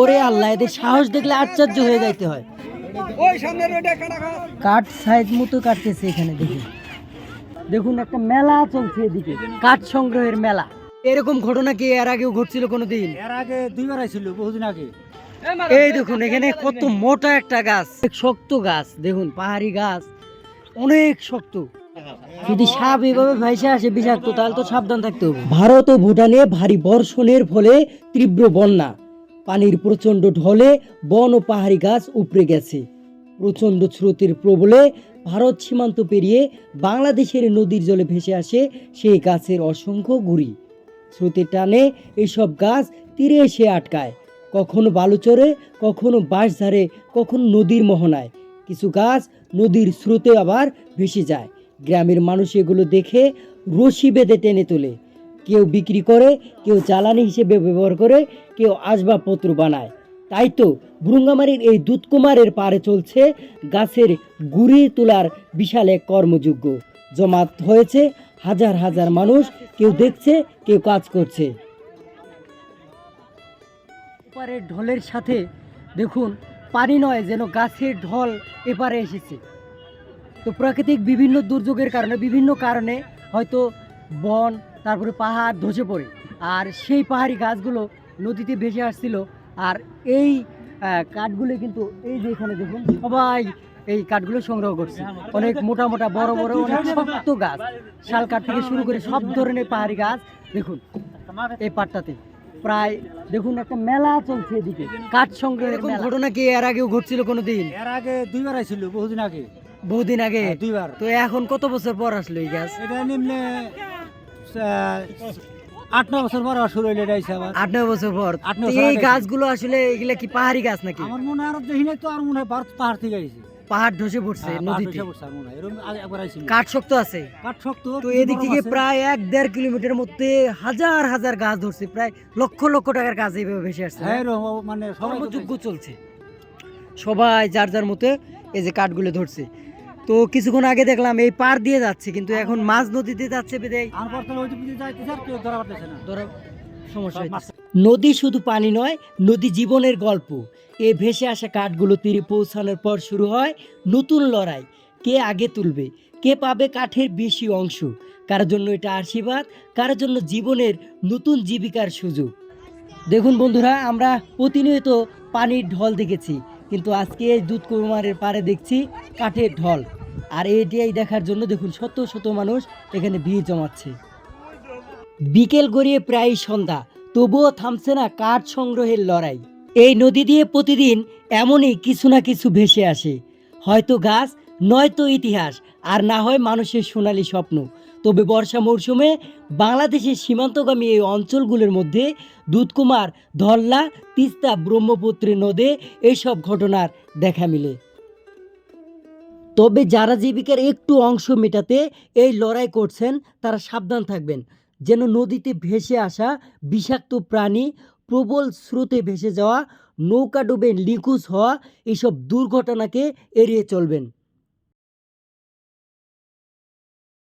ওরে আল্লাহ এদের সাহস দেখলে আশ্চর্য হয়ে যাইতে হয়। কাঠ সাইজ মতো কাটতেছে এখানে দেখুন। দেখুন একটা মেলা চলছে এদিকে কাঠ সংগ্রহের মেলা। এরকম ঘটনা কি এর আগেও ঘটছিল কোনোদিন? এর আগে দুইবার আইছিল বহুদিন আগে। এই দেখুন এখানে কত মোটা একটা গাছ শক্ত গাছ দেখুন পাহাড়ি গাছ অনেক শক্ত। যদি সাপ এভাবে ভাইসে আসে বিষাক্ত তাহলে তো সাবধান থাকতে হবে। ভারত ও ভুটানে ভারী বর্ষণের ফলে তীব্র বন্যা। পানির প্রচণ্ড ঢলে বন ও পাহাড়ি গাছ উপড়ে গেছে। প্রচণ্ড স্রোতের প্রবলে ভারত সীমান্ত পেরিয়ে বাংলাদেশের নদীর জলে ভেসে আসে সেই গাছের অসংখ্য গুড়ি। স্রোতের টানে এইসব গাছ তীরে এসে আটকায়। কখনো বালুচরে, কখনো বাঁশঝাড়ে, কখনো নদীর মোহনায়। কিছু গাছ নদীর স্রোতে আবার ভেসে যায়। গ্রামের মানুষ এগুলো দেখে রশি বেঁধে টেনে তোলে। কেউ বিক্রি করে, কেউ জ্বালানি হিসেবে ব্যবহার করে, কেউ আসবাবপত্র বানায়। তাই তো ভ্রুঙ্গামারির এই দুধকুমারের পারে চলছে গাছের গুড়ি তোলার বিশাল এক কর্মযোগ্য জমাত হয়েছে হাজার হাজার মানুষ, কেউ দেখছে, কেউ কাজ করছে। এপারে ঢলের সাথে দেখুন, পানি নয় যেন গাছের ঢল এপারে এসেছে। তো প্রাকৃতিক বিভিন্ন দুর্যোগের কারণে, বিভিন্ন কারণে হয়তো বন তারপরে পাহাড় ধসে পড়ে। আর সেই পাহাড়ি গাছগুলো নদীতে ভেসে আসছিল। আর এই কাঠগুলো কিন্তু এই যে এখানে দেখুন সবাই এই কাঠগুলো সংগ্রহ করছে। অনেক মোটা মোটা বড় বড় অনেক শক্ত গাছ। শাল কাঠ থেকে শুরু করে সব ধরনের পাহাড়ি গাছ। দেখুন এই পাটটাতে প্রায় দেখুন একটা মেলা চলছে এদিকে। কাঠ সংগ্রহের এরকম ঘটনা কি? এর আগেও ঘটছিল কোনোদিন? এর আগে দুইবার আইছিল বহুদিন আগে। বহুদিন আগে? হ্যাঁ, দুইবার। তো এখন কত বছর পর আসলো এই গাছ? এটা নিম্নে আট ন বছর পর শুরু হইলে আবার। আট নয় বছর পর? নয় এই গাছগুলো আসলে এগুলা কি পাহাড়ি গাছ নাকি? আমার মনে হয় আরও দেখি নাই তো আর মনে হয় পাহাড় থেকে আইছে। পাহাড় ধসে পড়ছে হ্যাঁ, নদীতে। হয়। কাঠ শক্ত আছে। কাঠ শক্ত তো এদিক থেকে প্রায় এক দেড় কিলোমিটার মধ্যে হাজার হাজার গাছ ধরছে। প্রায় লক্ষ লক্ষ টাকার গাছ এইভাবে ভেসে আসছে হ্যাঁ মানে সবাই চলছে। সবাই যার যার মতে এই যে কাঠগুলো ধরছে। তো কিছুক্ষণ আগে দেখলাম এই পার দিয়ে যাচ্ছে কিন্তু এখন মাঝ নদীতে যাচ্ছে বেদে সমস্যা। মাছ- নদী শুধু পানি নয় নদী জীবনের গল্প। এ ভেসে আসা কাঠগুলো তীরে পৌঁছানোর পর শুরু হয় নতুন লড়াই। কে আগে তুলবে? কে পাবে কাঠের বেশি অংশ? কারোর জন্য এটা আশীর্বাদ? কারোর জন্য জীবনের নতুন জীবিকার সুযোগ? দেখুন বন্ধুরা আমরা প্রতিনিয়ত পানির ঢল দেখেছি কিন্তু আজকে এই দুধ কুমারের পাড়ে দেখছি কাঠের ঢল। আর এটিআই দেখার জন্য দেখুন, শত শত মানুষ এখানে ভিড় জমাচ্ছে। বিকেল গড়িয়ে প্রায় সন্ধ্যা, তবুও থামছে না কাঠ সংগ্রহের লড়াই। এই নদী দিয়ে প্রতিদিন এমনই কিছু না কিছু ভেসে আসে। হয়তো গাছ, নয়তো ইতিহাস, আর না হয় মানুষের সোনালি স্বপ্ন। তবে বর্ষা মরশুমে বাংলাদেশের সীমান্তগামী এই অঞ্চলগুলোর মধ্যে দুধকুমার, ধল্লা, তিস্তা ব্রহ্মপুত্রের নদে এইসব ঘটনার দেখা মিলে। তবে যারা জীবিকার একটু অংশ মেটাতে এই লড়াই করছেন, তারা সাবধান থাকবেন। যেন নদীতে ভেসে আসা বিষাক্ত প্রাণী, প্রবল স্রোতে ভেসে যাওয়া, নৌকা ডুবে নিখোঁজ হওয়া এইসব দুর্ঘটনাকে এড়িয়ে চলবেন।